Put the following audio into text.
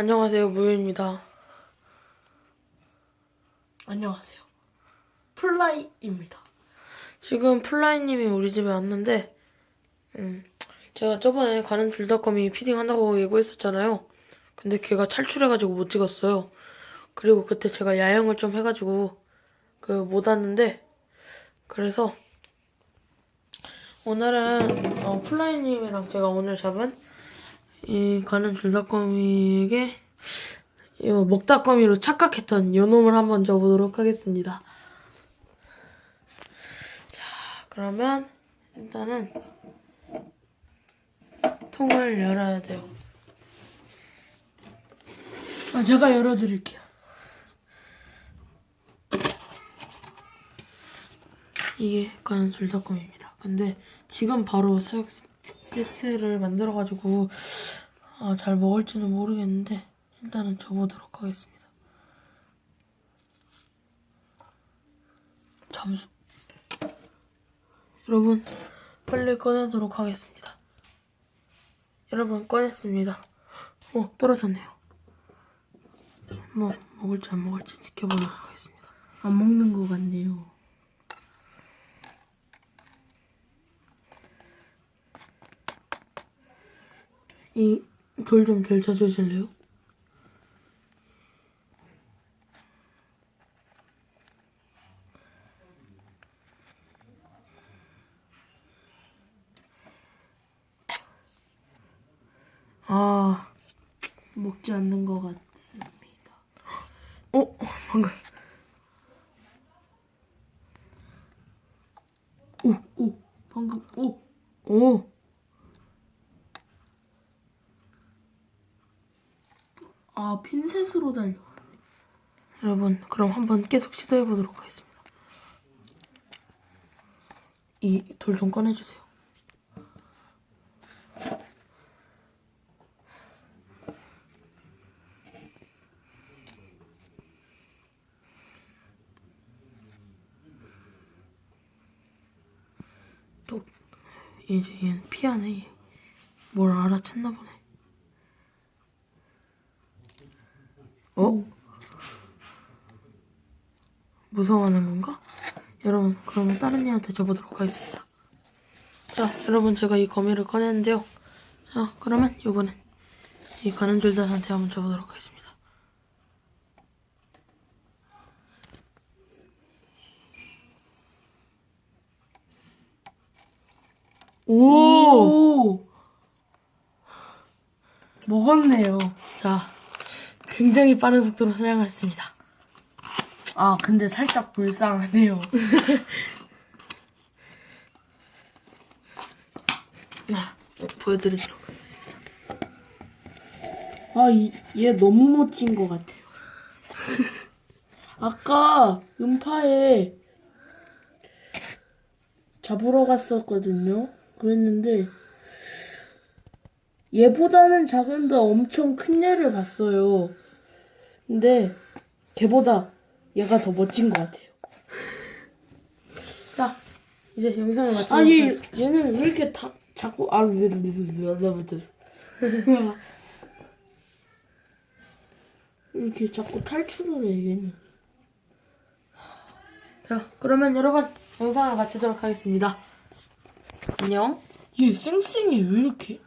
안녕하세요, 무유입니다. 안녕하세요. 플라이입니다. 지금 플라이님이 우리 집에 왔는데, 음, 제가 저번에 가는 줄닷거미 피딩 한다고 예고했었잖아요. 근데 걔가 탈출해가지고 못 찍었어요. 그리고 그때 제가 야영을 좀 해가지고, 그, 못 왔는데, 그래서, 오늘은, 어, 플라이님이랑 제가 오늘 잡은, 이, 가는 줄닷거미에게, 이 먹다거미로 착각했던 요 놈을 한번 줘보도록 하겠습니다. 그러면 일단은 통을 열어야 돼요. 아, 제가 열어드릴게요. 이게 가는 줄닷컴입니다. 근데 지금 바로 사육 세트를 만들어가지고 아, 잘 먹을지는 모르겠는데 일단은 줘보도록 하겠습니다. 잠수. 여러분 빨리 꺼내도록 하겠습니다. 여러분 꺼냈습니다. 어 떨어졌네요. 뭐 먹을지 안 먹을지 지켜보도록 하겠습니다. 안 먹는 것 같네요. 이 돌좀 들쳐주실래요? 아, 먹지 않는 것 같습니다. 어, 방금. 오, 오, 방금, 오, 오. 아, 핀셋으로 달려. 여러분, 그럼 한번 계속 시도해 보도록 하겠습니다. 이 돌 좀 꺼내주세요. 또 이제 얘는 피하네. 얘. 뭘 알아챘나 보네. 어? 무서워하는 건가? 여러분, 그러면 다른 애한테 줘보도록 하겠습니다. 자, 여러분, 제가 이 거미를 꺼냈는데요. 자, 그러면 이번엔 이 가는 줄다한테 한번 줘보도록 하겠습니다. 오! 오! 먹었네요. 자, 굉장히 빠른 속도로 사냥했습니다. 아, 근데 살짝 불쌍하네요. 아, 보여드리도록 하겠습니다. 아, 이, 얘 너무 멋진 것 같아요. 아까 음파에 잡으러 갔었거든요. 그랬는데 얘보다는 작은데 엄청 큰 얘를 봤어요. 근데 걔보다 얘가 더 멋진 것 같아요. 자, 이제 영상을 마치도록 아, 얘, 하겠습니다. 얘는 왜 이렇게 다, 자꾸, 아, 왜, 이렇게 자꾸 탈출을 해, 얘는. 자, 그러면 여러분, 영상을 마치도록 하겠습니다. 안녕. 얘 쌩쌩해, 왜 이렇게?